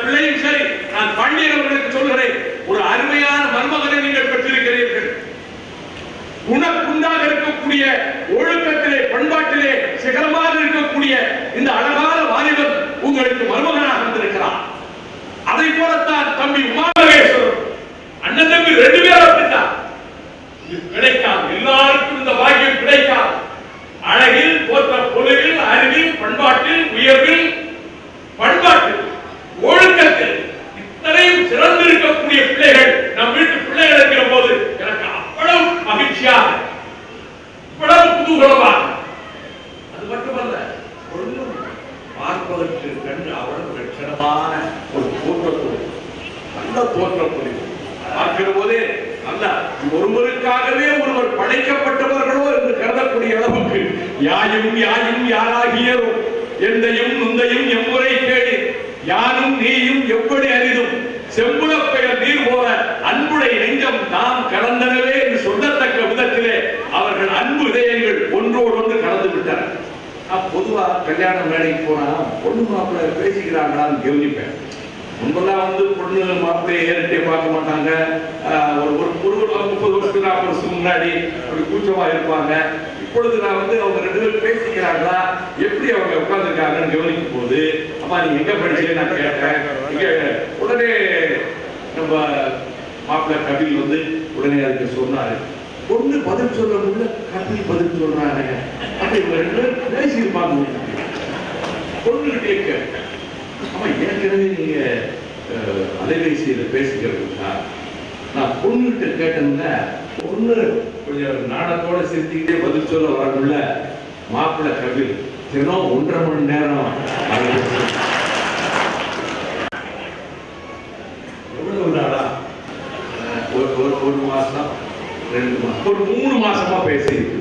பிள்ளையும் சரி நான் பாண்டியன் அவர்களுக்கு சொல்கிறேன் ஒரு அருமையான மருமகனை நீங்கள் பெற்றிருக்கிறீர்கள். குணக்குண்டாக இருக்கக்கூடிய ஒழுக்கத்திலே பண்பாட்டிலே சிகரமாக இருக்கக்கூடிய இந்த அழகான வாலிபர் உங்களுக்கு மருமகனாக இருந்திருக்கிறார் அதை போலத்தான் தம்பி உமாமகேஸ்வரர் அண்ணன் தம்பி ரெண்டு பேரும் அப்படித்தான் இது கிடைக்காது எல்லாருக்கும் இந்த பாக்கியம் கிடைக்காது அழகில் போற்ற பொருளில் அறிவில் பண்பாட்டில் உயர்வில் பண்பாட்டில் ஒழுக்கத்தில் இத்தனையும் சிறந்திருக்கக்கூடிய பிள்ளைகள் நம் வீட்டு பிள்ளைகள் இருக்கிற போது எனக்கு அவ்வளவு மகிழ்ச்சியாக இவ்வளவு குதூகலமாக அது மட்டுமல்ல ஒன்றும் பார்ப்பதற்கு கண்டு சிறப்பான ஒரு தோற்றத்தோடு நல்ல தோற்றப்பொழி பார்க்கிற போதே நல்ல ஒருவருக்காகவே ஒருவர் படைக்கப்பட்டவர்களோ என்று கருதக்கூடிய அளவுக்கு யாயும் யாயும் யாராகியரோ எந்தையும் நுந்தையும் எம்முறை கேடு யாரும் நீயும் எப்படி அரிதும்? செம்புலப்பெயர் நீர் போல அன்புடை நெஞ்சம் நாம் கலந்தனவே என்று சொல்லத்தக்க விதத்திலே அவர்கள் அன்பு இதயங்கள் ஒன்றோடு ஒன்று கலந்து விட்டார் பொதுவா கல்யாண மேடைக்கு போனா பொண்ணு மாப்பிள்ளை பேசிக்கிறாங்களான்னு கவனிப்பேன். முன்பெல்லாம் வந்து பொண்ணு மாப்பிள்ளையை ஏறிட்டே பார்க்க மாட்டாங்க. ஒரு ஒரு முப்பது வருஷத்துக்கு நாற்பது வருஷத்துக்கு முன்னாடி அப்படி கூச்சமா இருப்பாங்க. இப்பொழுது நான் வந்து அவங்க ரெண்டு பேரும் பேசிக்கிறாங்களா? எப்படி அவங்க உட்கார்ந்துருக்காங்கன்னு கவனிக்கும் போது அம்மா நீங்க எங்க படிச்சீங்க நான் கேட்டேன். இங்க உடனே நம்ம மாப்பிள்ளை கபில் வந்து உடனே அதுக்கு சொன்னாரு. பொண்ணு பதில் சொல்ல முடியல கத்தி பதில் சொல்றாங்க. அப்படி இவங்க ரெண்டு பேரும் பேசியிருப்பாங்க பொண்ணுகிட்டே கேட்டேன் ஆமா ஏற்கனவே நீங்க அலைபேசியில பேசிக்கிறதுக்கா நான் பொண்ணுகிட்ட கேட்டேன்ல பொண்ணு கொஞ்சம் நாடத்தோட சிரிச்சுக்கிட்டே பதில் சொல்ல வரணும்ல மாப்பிள்ளை கபில் தினம் ஒன்றரை மணி நேரம் எவ்வளவு நாளா? அஹ், ஒரு ஒரு மாசம். ரெண்டு மாசம். ஒரு மூணு மாசமா பேசியிருக்கு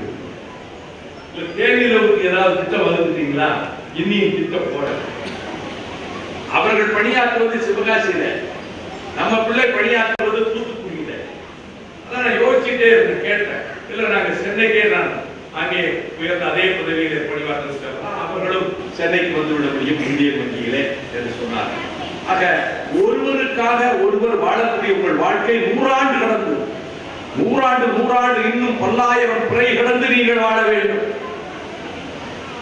இல்ல தேனிலவுக்கு ஏதாவது திட்டம் வந்துட்டீங்களா இன்னியும் திட்டம் போட அவர்கள் பணியாற்றுவது சிவகாசியில. நம்ம பிள்ளை பணியாற்றுவது தூத்துக்குடியில. அதான் நான் யோசிச்சுட்டே இருந்தேன் கேட்டேன். இல்ல நாங்க சென்னைக்கே நான் அங்கே உயர்ந்த அதே பதவியில பணியாற்ற அவர்களும் சென்னைக்கு வந்து விட முடியும் இந்திய வங்கியிலே என்று சொன்னார் ஆக ஒருவருக்காக ஒருவர் வாழக்கூடிய உங்கள் வாழ்க்கை நூறாண்டு கடந்து. நூறாண்டு நூறாண்டு இன்னும் பல்லாயிரம் பிறை கடந்து நீங்கள் வாழ வேண்டும்.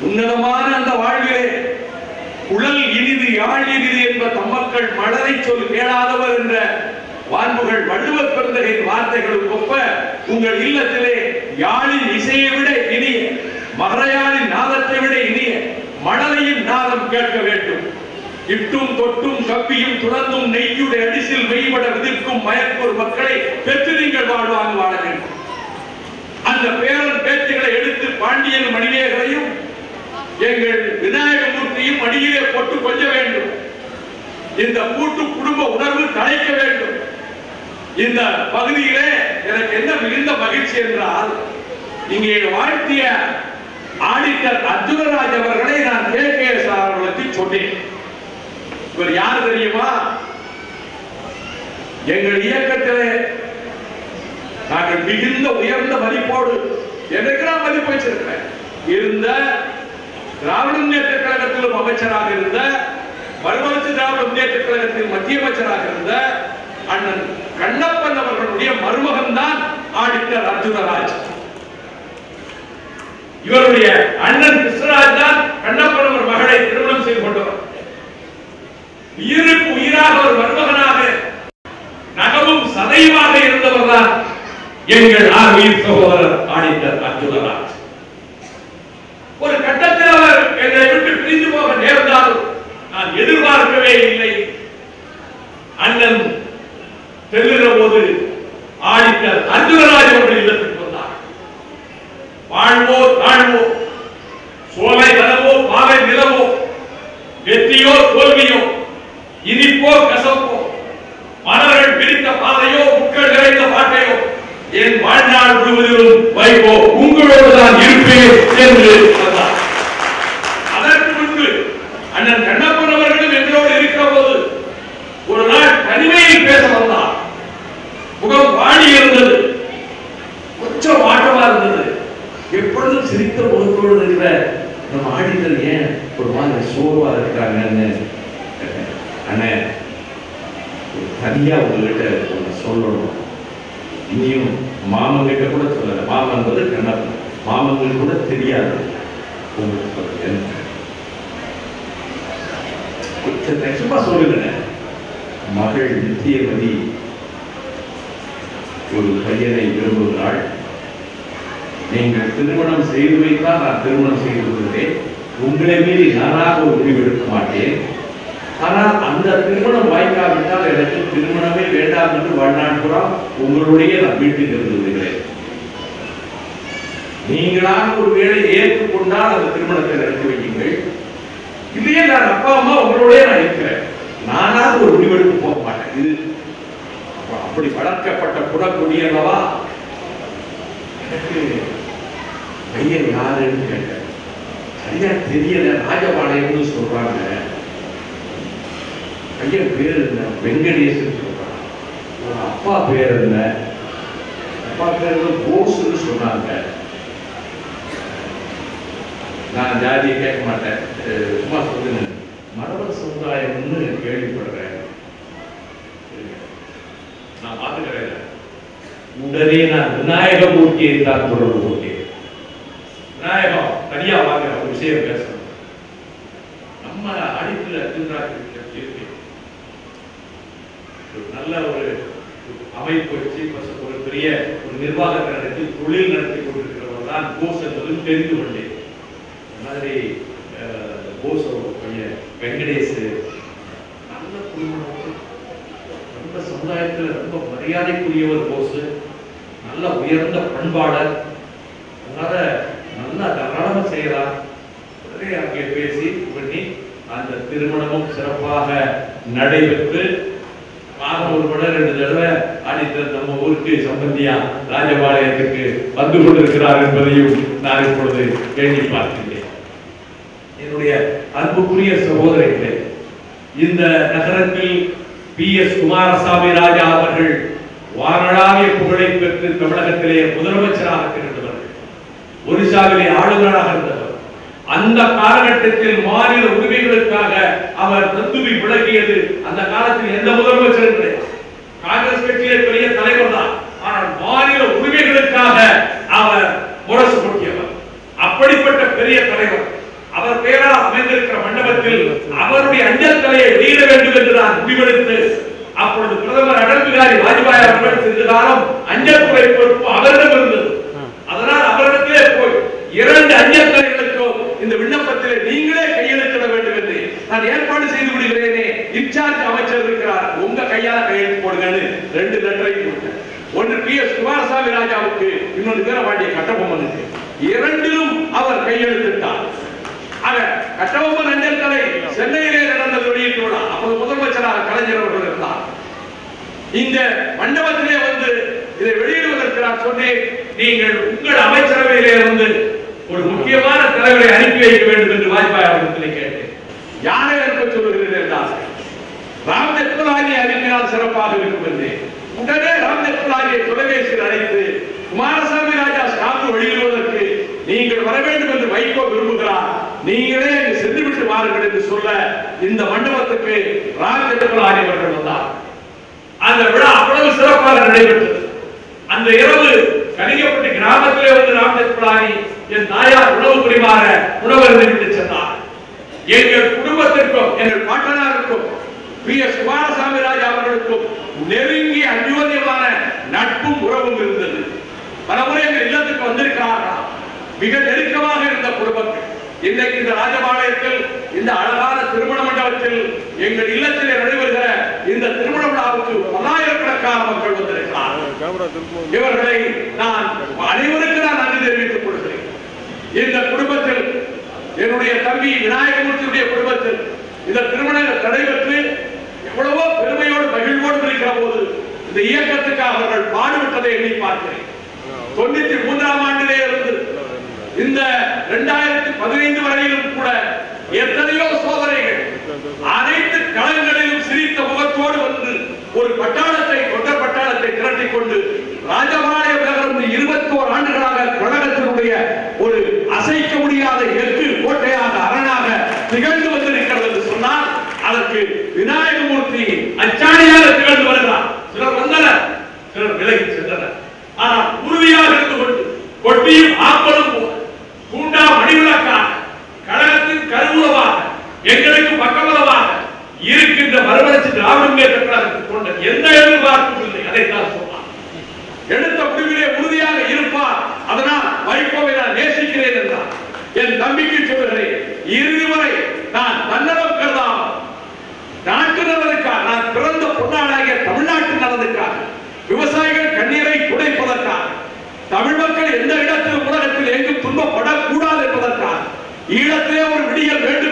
உன்னதமான அந்த வாழ்விலே குழல் இனிது யாழ் இனிது என்ப தம்மக்கள் மலரை சொல் கேளாதவர் என்ற வாழ்வுகள் வள்ளுவர் பிறந்தகையின் வார்த்தைகளுக்கு ஒப்ப உங்கள் இல்லத்திலே யாழின் இசையை விட இனிய மகரையாளின் நாதத்தை விட இனிய மழலையின் நாதம் கேட்க வேண்டும். இட்டும் தொட்டும் கப்பியும் துறந்தும் நெய்யுடைய அடிசில் மெய்பட விதிர்க்கும் மயக்கூர் மக்களை பெற்று நீங்கள் வாழ்வாங்க வாழ வேண்டும் அந்த பேரன் பேச்சுகளை எடுத்து பாண்டியன் மணிமேகலையும் எங்கள் விநாயகமூர்த்தியும் அடியிலே போட்டு கொஞ்ச வேண்டும். இந்த கூட்டு குடும்ப உணர்வு தலைக்க வேண்டும். இந்த பகுதியிலே எனக்கு என்ன மிகுந்த மகிழ்ச்சி என்றால் இங்கே வாழ்த்திய ஆடிட்டர் அர்ஜுனராஜ் அவர்களை நான் கே கே சார் அவர்களுக்கு சொன்னேன். இவர் யார் தெரியுமா? எங்கள் இயக்கத்திலே நாங்கள் மிகுந்த உயர்ந்த மதிப்போடு எனக்கு நான் மதிப்பு வச்சிருக்கிறேன். இருந்த திராவிட முன்னேற்ற கழகத்திலும் அமைச்சராக இருந்த மறுமலர்ச்சி திராவிட முன்னேற்ற கழகத்தில் மத்திய அமைச்சராக இருந்த அண்ணன் கண்ணப்பன் அவர்களுடைய மருமகன் தான் ஆடிட்டர் அர்ஜுனராஜ். இவருடைய அண்ணன் கிருஷ்ணராஜ் தான் கண்ணப்பன் அவர் மகளை திருமணம் செய்து கொண்டவர். உயிருக்கு உயிராக ஒரு மருமகனாக நகவும் சதைவாக இருந்தவர் தான் எங்கள் ஆர்வீர் சகோதரர் ஆடிட்டர் அர்ஜுனராஜ். ஒரு கட்டத்தில் அவர் என்னை விட்டு பிரிந்து போக நேர்ந்தாலும் நான் எதிர்பார்க்கவே இல்லை அண்ணன் செல்லுகிற போது ஆடிட்டர் அர்ஜுனராஜ் அவர்கள் இல்லத்துக்கு வந்தார் வாழ்வோ தாழ்வோ சோலை வனவோ பாவை நிலவோ வெற்றியோ தோல்வியோ இனிப்போ கசப்போ மலர்கள் பிரித்த பாதையோ முக்கள் நிறைந்த பாட்டையோ என் வாழ்நாள் முழுவதிலும் வைகோ உங்களோடு தான் இருப்பேன் என்று அதற்கு முன்பு அண்ணன் கண்ணப்பன் அவர்களும் எங்களோடு இருக்கிற போது ஒரு நாள் தனிமையில் பேச வந்தார். முகம் வாடி இருந்தது. கொஞ்சம் மாற்றமா இருந்தது. எப்பொழுதும் சிரித்த முகத்தோடு இருக்கிற நம்ம ஆடிட்டர் ஏன் ஒரு மாதிரி சோர்வா இருக்காங்கன்னு அண்ணன் தனியா உங்ககிட்ட ஒண்ணு சொல்லணும். இனியும் மாமன்கிட்ட கூட சொல்லலை. மாமன் என்பது கண்ணப்பன். மாமன்கள் கூட தெரியாது. உங்களுக்கு சொல்றேன். நிஜமா சொல்லுங்க மகள் நித்தியவதி ஒரு பையனை விரும்புகிறாள். நீங்கள் திருமணம் செய்து வைத்தால் நான் திருமணம் செய்து கொள்கிறேன் உங்களை மீறி நானாக ஒரு முடிவெடுக்க மாட்டேன். ஆனால் அந்த திருமணம் வாய்க்காவிட்டால் எனக்கு திருமணமே வேண்டாம் என்று வாழ்நாள் உங்களுடைய நான் வீட்டில் நீங்களாக ஒரு வேலை ஏற்றுக்கொண்டால் அந்த திருமணத்தை நடத்தி வையுங்கள். இல்லையே நான் அப்பா அம்மா உங்களோடய நான் இருக்கிறேன். நானாக ஒரு முடிவெடுத்து போக மாட்டேன். இது அப்படி வளர்க்கப்பட்ட குடக்குடி அல்லவா? எனக்கு பையன் யாருன்னு கேட்டேன். சரியா தெரியல ராஜபாளையம்னு சொல்றாங்க. பையன் பேர் என்ன? வெங்கடேசன் சொல்கிறான் அப்பா பேர் என்ன? அப்பா பேர் என்ன போஸ்ன்னு சொன்னாங்க. நான் ஜாதியை கேட்க மாட்டேன். சும்மா சொல்லுங்க. மரபர் சமுதாயம்னு கேள்விப்படுறேன். நான் பார்த்துக்கிறேன் உடனே நான் விநாயகமூர்த்தியை தான் தொடர்பு கொண்டேன். விநாயகம் தனியா வாங்க ஒரு விஷயம் பேசணும். நம்ம அடிப்புல திருநாட்டு இருக்கு ஒரு நல்ல ஒரு அமைப்பு வச்சு பச- ஒரு பெரிய ஒரு நிர்வாகத்தை நடத்தி தொழில் நடத்தி கொண்டிருக்கிறவர் தான் போஸ் என்பதும் தெரிந்து கொண்டேன் இந்த மாதிரி போஸ் பையன் வெங்கடேஷ். நல்ல குடும்பம் ரொம்ப சமுதாயத்துல ரொம்ப மரியாதைக்குரியவர் போஸ். நல்ல உயர்ந்த பண்பாளர். அதனால நல்லா தாராளமாக செய்யலாம். உடனே அங்கே பேசி பண்ணி அந்த திருமணமும் சிறப்பாக நடைபெற்று மாதம் ஒரு முறை ரெண்டு தடவை ஆடிட்டர் நம்ம ஊருக்கு சம்பந்தியா ராஜபாளையத்துக்கு வந்து கொண்டிருக்கிறார் என்பதையும் நான் இப்பொழுது கேள்வி பார்க்கின்றேன் என்னுடைய அன்புக்குரிய சகோதரிகளே இந்த நகரத்தில் பி. எஸ். குமாரசாமி ராஜா அவர்கள் வானளாவிய புகழை பெற்று தமிழகத்திலே முதலமைச்சராக இருந்தவர்கள். ஒரிசாவிலே ஆளுநராக இருந்தவர் அந்த காலகட்டத்தில் மாநில உரிமைகளுக்காக அவர் தந்துவி விளக்கியது அந்த காலத்தில் எந்த முதலமைச்சரும் கிடையாது காங்கிரஸ் கட்சியிலே பெரிய தலைவர் தான். ஆனால் மாநில உரிமைகளுக்காக அவர் முரசு கொட்டியவர். அப்படிப்பட்ட பெரிய தலைவர். அவர் பெயரால் அமைந்திருக்கிற மண்டபத்தில் அவருடைய அஞ்சல் தலையை வெளியிட வேண்டும் என்று நான் முடிவெடுத்து அப்பொழுது பிரதமர் அடல் பிகாரி வாஜ்பாய் அவர்கள் சிறிது காலம் அஞ்சல் துறை பொறுப்பு அவரிடம் இருந்தது அதனால் அவரிடத்திலே போய் இரண்டு அஞ்சல் தலைகளுக்கும் இந்த விண்ணப்பத்தில் நீங்களே கையெழுத்திட வேண்டும் என்று நான் ஏற்பாடு செய்து விடுகிறேனே இன்சார்ஜ் அமைச்சர் இருக்கிறார் உங்க கையால கையெழுத்து போடுங்கன்னு ரெண்டு லெட்டரையும் கொடுத்தேன் ஒன்று பி எஸ் ராஜாவுக்கு இன்னொன்று வீரபாண்டிய கட்டபொம்மனுக்கு இரண்டிலும் அவர் கையெழுத்திட்டார். ஆக கட்டபொம்மன் அஞ்சல் தலை சென்னையிலே நடந்த வெளியீட்டு விழா அப்போது முதலமைச்சராக கலைஞர் அவர்கள் இருந்தார். இந்த மண்டபத்திலே வந்து இதை வெளியிடுவதற்கு நான் சொன்னேன். நீங்கள் உங்கள் அமைச்சரவையிலே இருந்து ஒரு முக்கியமான தலைவரை அனுப்பி வைக்க வேண்டும் என்று வாஜ்பாய் அவர்களிடத்திலே கேட்டேன். யாரை அனுப்ப சொல்லுகிறீர்கள் என்றார் ராம் ஜெத்மலானி அனுப்பினால் சிறப்பாக இருக்கும் என்றேன். உடனே ராம் ஜெத்மலானியை தொலைபேசியில் அழைத்து குமாரசாமி ராஜா ஸ்டாம்பு வெளியிடுவதற்கு நீங்கள் வர வேண்டும் என்று வைகோ விரும்புகிறார். நீங்களே அங்கு சென்று விட்டு வாருங்கள் என்று சொல்ல இந்த மண்டபத்துக்கு ராம் ஜெத்மலானி அவர்கள் வந்தார். அந்த விழா அவ்வளவு சிறப்பாக நடைபெற்றது. அந்த இரவு கணிக்கப்பட்டு கிராமத்திலே வந்து ராமதேவ் என் தாயார் உணவு பரிமாற உணவருந்து விட்டு சென்றார். எங்கள் குடும்பத்திற்கும் எங்கள் பாட்டனாருக்கும் பி எஸ் குமாரசாமி ராஜா அவர்களுக்கும் நெருங்கி அந்யோன்யமான நட்பும் உறவும் இருந்தது. பலமுறை எங்கள் இல்லத்துக்கு வந்திருக்கிறார்களா? மிக நெருக்கமாக இருந்த குடும்பங்கள். இன்றைக்கு இந்த ராஜபாளையத்தில் இந்த அழகான திருமண மண்டபத்தில் எங்கள் இல்லத்திலே நடைபெறுகிற இந்த திருமண விழாவுக்கு பல்லாயிரக்கணக்கான மக்கள் வந்திருக்கிறார்கள். இவர்களை நான் அனைவருக்கு நான் நன்றி தெரிவித்துக் கொள்கிறேன். இந்த குடும்பத்தில் என்னுடைய தம்பி விநாயகமூர்த்தியுடைய குடும்பத்தில் இந்த திருமண நடைபெற்று எவ்வளவோ பெருமையோடு மகிழ்வோடு இருக்கிற போது இந்த இயக்கத்துக்காக அவர்கள் பாடுபட்டதை எண்ணி பார்க்கிறேன். தொண்ணூத்தி மூன்றாம் ஆண்டிலே இருந்து இந்த இரண்டாயிரத்தி பதினைந்து வரையிலும் கூட எத்தனையோ சோதனைகள் அனைத்து களங்களிலும் சிரித்த முகத்தோடு வந்து ஒரு பட்டாளத்தை கொண்ட பட்டாளத்தை திரட்டிக் கொண்டு ராஜபா எங்களுக்கு பக்கபலமாக இருக்கின்ற மறுமலர்ச்சி திராவிடம் முன்னேற்ற கொண்ட எந்த எதிர்பார்ப்பும் இல்லை. அதைத்தான் சொன்னார் எடுத்த முடிவிலே உறுதியாக இருப்பார். அதனால் வைகோவை நான் நேசிக்கிறேன் என்றார். என் தம்பிக்கு சொல்கிறேன் இறுதி வரை நான் தன்னலம் கருதாமல் நாட்டு நலனுக்காக நான் பிறந்த பொன்னாளாகிய தமிழ்நாட்டு நலனுக்காக விவசாயிகள் கண்ணீரை துடைப்பதற்காக தமிழ் மக்கள் எந்த இடத்திலும் உலகத்தில் எங்கும் துன்பப்படக்கூடாது என்பதற்காக ஈழத்திலே ஒரு விடியல் வேண்டும்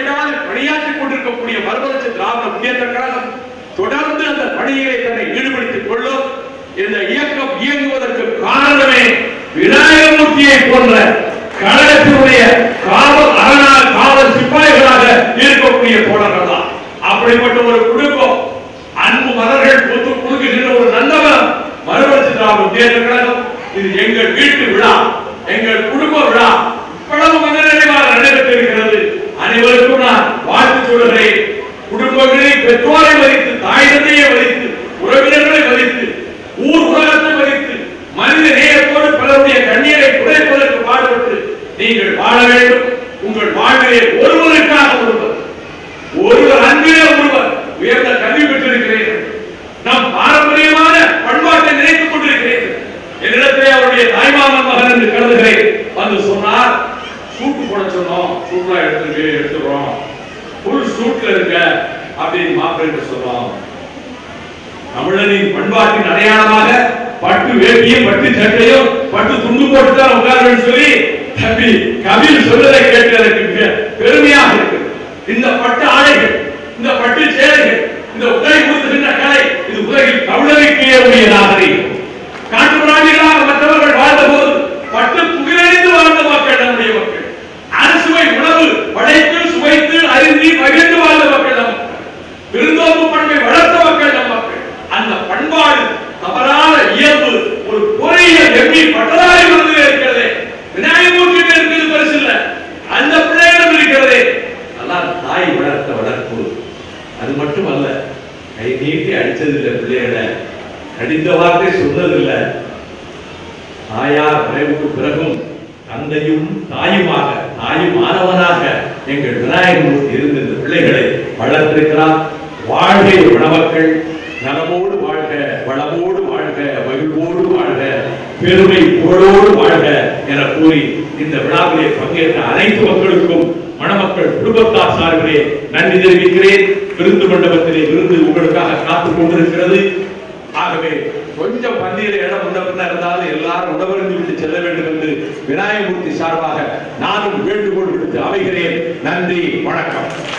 இடைவிடாது பணியாற்றிக் கொண்டிருக்கக்கூடிய மறுமலர்ச்சி திராவிட முன்னேற்ற கழகம் தொடர்ந்து அந்த பணியிலே தன்னை ஈடுபடுத்திக் கொள்ளும் இந்த இயக்கம் இயங்குவதற்கு காரணமே விநாயகமூர்த்தியை போன்ற கழகத்தினுடைய காவல் அரணா காவல் சிப்பாய்களாக இருக்கக்கூடிய தோழர்கள் தான் அப்படிப்பட்ட ஒரு குடும்பம் அன்பு மலர்கள் பூத்து குலுக்குகின்ற ஒரு நல்லவர் மறுமலர்ச்சி திராவிட முன்னேற்ற கழகம். இது எங்கள் வீட்டு விழா. பண்பாட்டின் அடையாளமாக பட்டு வேட்டியும் பட்டு சட்டையும் பட்டு துண்டு போட்டு தான் உட்கார்ந்து சொல்லி தம்பி கபில் சொல்வதை கேட்டு எனக்கு பெருமையாக இருக்கு. இந்த பட்டு ஆடைகள் இந்த கை நீட்டி அடித்ததில்லை பிள்ளைகளை. கடிந்த வார்த்தை சொன்னதில்லை. தாயார் மறைவுக்கு பிறகும் தந்தையும் தாயுமாக தாயும் மாணவனாக எங்கள் விநாயகமூர்த்தி இருந்த இந்த பிள்ளைகளை வளர்த்திருக்கிறார். வாழ்கை மணமக்கள் நலமோடு வாழ்க வளமோடு வாழ்க மகிழ்வோடு வாழ்க பெருமை புகழோடு வாழ்க என கூறி இந்த விழாவிலே பங்கேற்ற அனைத்து மக்களுக்கும் மணமக்கள் குடும்பத்தார் சார்பிலே நன்றி தெரிவிக்கிறேன். விருந்து மண்டபத்திலே விருந்து உங்களுக்காக காத்துக் கொண்டிருக்கிறது. ஆகவே கொஞ்சம் பள்ளியில இடம் முன்ன பின்ன இருந்தாலும் எல்லாரும் உணவருந்து விட்டு செல்ல வேண்டும் என்று விநாயகமூர்த்தி சார்பாக நானும் வேண்டுகோள் விடுத்து அமைகிறேன். நன்றி வணக்கம்.